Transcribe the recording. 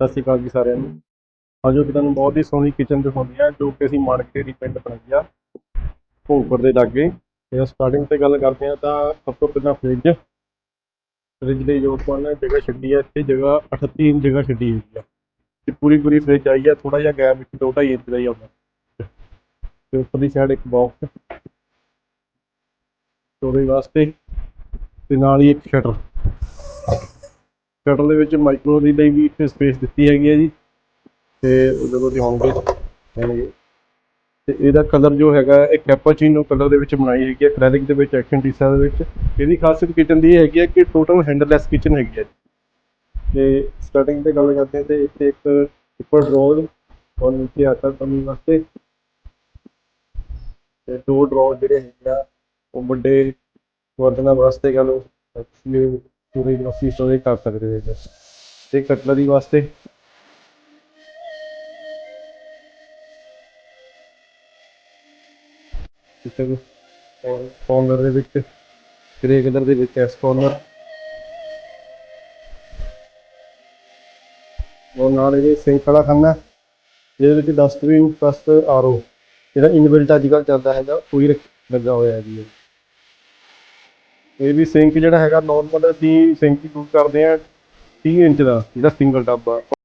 ਸਤਿ ਸ਼੍ਰੀ ਅਕਾਲ ਜੀ ਸਾਰਿਆਂ ਨੂੰ। ਅੱਜ ਅਸੀਂ ਤੁਹਾਨੂੰ ਬਹੁਤ ਹੀ ਸੋਹਣੀ ਕਿਚਨ ਦਿਖਾਉਂਦੇ ਆ ਜੋ ਕਿ ਅਸੀਂ ਮਾਰਕੀਟ ਦੀ ਪਿੰਡ ਬਣਾਈ ਆ, ਭੋਗਪੁਰ ਦੇ ਲਾਗੇ। ਤੇ ਸਟਾਰਟਿੰਗ ਤੇ ਗੱਲ ਕਰਦੇ ਆ ਤਾਂ ਸਭ ਤੋਂ ਪਹਿਲਾਂ ਫ੍ਰਿਜ ਫ੍ਰਿਜ ਦੇ ਜੋ ਆਪਾਂ ਜਗ੍ਹਾ ਛੱਡੀ ਹੈ ਇੱਥੇ ਜਗ੍ਹਾ 38 ਇੰਚ ਜਗ੍ਹਾ ਛੱਡੀ ਹੋਈ ਆ। ਤੇ ਪੂਰੀ ਪੂਰੀ ਫ੍ਰਿਜ ਆਈ ਆ ਥੋੜਾ ਜਿਹਾ ਗੈਪ ਵਿੱਚ 2.5 ਇੰਚ ਦਾ ਹੀ ਆਉਂਦਾ ਤੇ ਉੱਪਰਲੀ ਸਾਈਡ ਇੱਕ ਬਾਕਸ ਸਟੋਰੇਜ ਵਾਸਤੇ ਤੇ ਨਾਲ ਹੀ ਇੱਕ ਸ਼ਟਰ ਸ਼ਟਰ ਦੇ ਵਿੱਚ ਮਾਈਕਰੋ ਲਈ ਵੀ ਇੱਥੇ ਸਪੇਸ ਦਿੱਤੀ ਹੈਗੀ ਹੈ ਜੀ। ਤੇ ਜਦੋਂ ਦੀ ਹੋਣਗੇ। ਹੈਗੇ। ਤੇ ਇਹਦਾ ਕਲਰ ਜੋ ਹੈਗਾ ਇਹ ਕੈਪਾਚੀਨੋ ਕਲਰ ਦੇ ਵਿੱਚ ਬਣਾਈ ਹੈਗੀ ਹੈ ਐਕ੍ਰੈਲਿਕ ਦੇ ਵਿੱਚ ਐਕਸ਼ਨ ਟੀਸਾ ਦੇ ਵਿੱਚ। ਇਹਦੀ ਖਾਸੀਅਤ ਕਿਚਨ ਦੀ ਹੈਗੀ ਹੈ ਕਿ ਟੋਟਲ ਹੈਂਡਲੈਸ ਕਿਚਨ ਹੈਗੀ ਹੈ ਤੇ ਸਟਾਰਟਿੰਗ ਤੇ ਗੱਲ ਕਰਦੇ ਤੇ ਇੱਥੇ ਇੱਕ ਉੱਪਰ ਡਰੋਰ ਔਰ ਨੀਚੇ ਆਟਾ ਕਮੀ ਵਾਸਤੇ। ਤੇ ਦੋ ਡਰੋਰ ਜਿਹੜੇ ਹੈਗੇ ਆ, ਉਹ ਵੱਡੇ ਬਰਤਨਾਂ ਵਾਸਤੇ ਕਹ ਲਓ ਐਕਚੁਅਲੀ ਪੂਰੇ ਗ੍ਰੋਸਰੀ ਸਟੋਰੇਜ ਕਰ ਸਕਦੇ ਹੋ ਤੇ ਕਟਲਰੀ ਵਾਸਤੇ ਕਿਤੇ ਔਰ ਕਾਰਨਰ ਦੇ ਵਿੱਚ ਗ੍ਰੇ ਕਲਰ ਦੇ ਵਿੱਚ ਐਸ ਕਾਰਨਰ ਉਹ ਨਾਲ ਇਹਦੇ ਸਿੰਕ ਵਾਲਾ ਖਾਨਾ ਜਿਹਦੇ ਵਿੱਚ ਡਸਟਬਿਨ ਪਲੱਸ ਆਰਓ ਜਿਹੜਾ ਇਨਬਿਲਟ ਅੱਜ ਕੱਲ੍ਹ ਚੱਲਦਾ ਹੈਗਾ ਉਹੀ ਹੀ ਲੱਗਾ ਹੋਇਆ ਹੈ ਜੀ ਇਹ। ਵੀ ਸਿੰਕ ਜਿਹੜਾ ਹੈਗਾ ਨਾਰਮਲ ਅਸੀਂ ਸਿੰਕ ਯੂਜ਼ ਕਰਦੇ ਆ 30 ਇੰਚ ਦਾ, ਜਿਹੜਾ ਸਿੰਗਲ ਟੱਬ ਆ